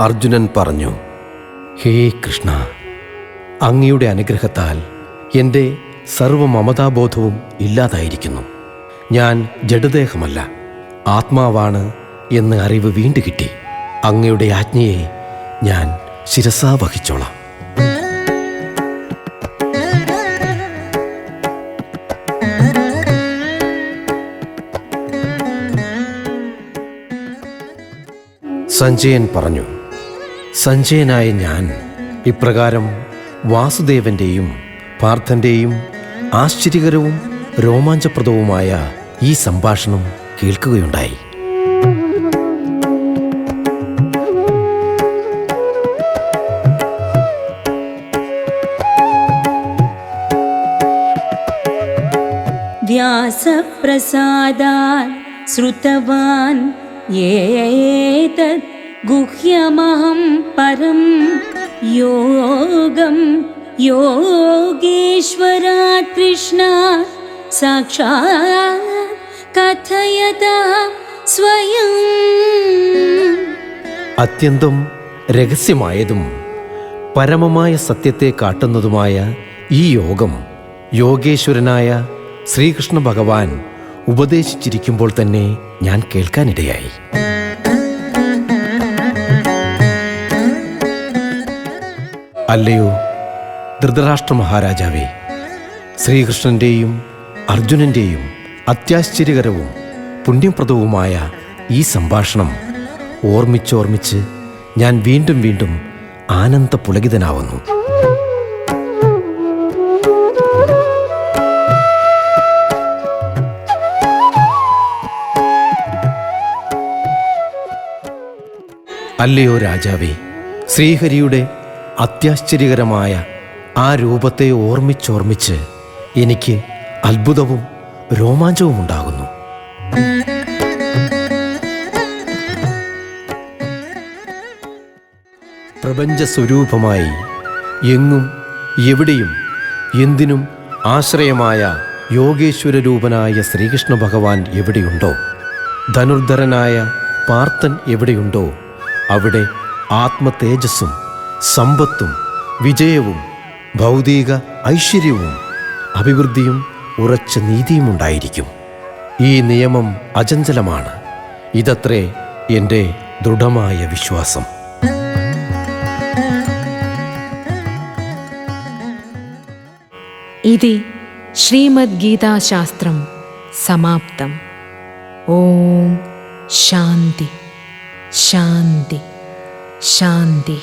അർജുനൻ പറഞ്ഞു ഹേ കൃഷ്ണ അങ്ങയുടെ അനുഗ്രഹത്താൽ എന്റെ സർവമമതാബോധവും ഇല്ലാതായിരിക്കുന്നു. ഞാൻ ജഡദേഹമല്ല ആത്മാവാണ് എന്ന് അറിവ് വീണ്ടു കിട്ടി. അങ്ങയുടെ ആജ്ഞയെ ഞാൻ ശിരസാ വഹിച്ചോളാം. സഞ്ജയൻ പറഞ്ഞു സഞ്ജയനായ ഞാൻ ഇപ്രകാരം വാസുദേവന്റെയും പാർത്ഥന്റെയും ആശ്ചര്യകരവും രോമാഞ്ചപ്രദവുമായ ഈ സംഭാഷണം കേൾക്കുകയുണ്ടായി व्यासप्रसादात् श्रुतवान् एतत् गुह्यमहं परं योगं योगेश्वरात् कृष्णा साक्षात् कथयतः स्वयम् അത്യന്തം രഹസ്യമായതും പരമമായ സത്യത്തെ കാട്ടുന്നതുമായ ഈ യോഗം യോഗേശ്വരനായ ശ്രീകൃഷ്ണ ഭഗവാൻ ഉപദേശിച്ചിരിക്കുമ്പോൾ തന്നെ ഞാൻ കേൾക്കാനിടയായി അല്ലയോ? ധൃതരാഷ്ട്ര മഹാരാജാവേ ശ്രീകൃഷ്ണന്റെയും അർജുനന്റെയും അത്യാശ്ചര്യകരവും പുണ്യപ്രദവുമായ ഈ സംഭാഷണം ഓർമ്മിച്ചോർമ്മിച്ച് ഞാൻ വീണ്ടും വീണ്ടും ആനന്ദ പുളകിതനാവുന്നു അല്ലയോ രാജാവേ ശ്രീഹരിയുടെ അത്യാശ്ചര്യകരമായ ആ രൂപത്തെ ഓർമ്മിച്ചോർമ്മിച്ച് എനിക്ക് അത്ഭുതവും രോമാഞ്ചവും ഉണ്ടാകുന്നു. പ്രപഞ്ച സ്വരൂപമായി എങ്ങും എവിടെയും എന്തിനും ആശ്രയമായ യോഗേശ്വര രൂപനായ ശ്രീകൃഷ്ണ ഭഗവാൻ എവിടെയുണ്ടോ? ധനുർധരനായ പാർത്ഥൻ എവിടെയുണ്ടോ? അവിടെ ആത്മതേജസ്സും സമ്പത്തും വിജയവും ഭൗതിക ഐശ്വര്യവും അഭിവൃദ്ധിയും ഉറച്ച നീതിയും ഉണ്ടായിരിക്കും. ഈ നിയമം അചഞ്ചലമാണ്. ഇതത്രേ എന്റെ ദൃഢമായ വിശ്വാസം. ഇതി ശ്രീമദ്ഗീതാശാസ്ത്രം സമാപ്തം. ഓം ശാന്തി ശാന്തി ശാന്തി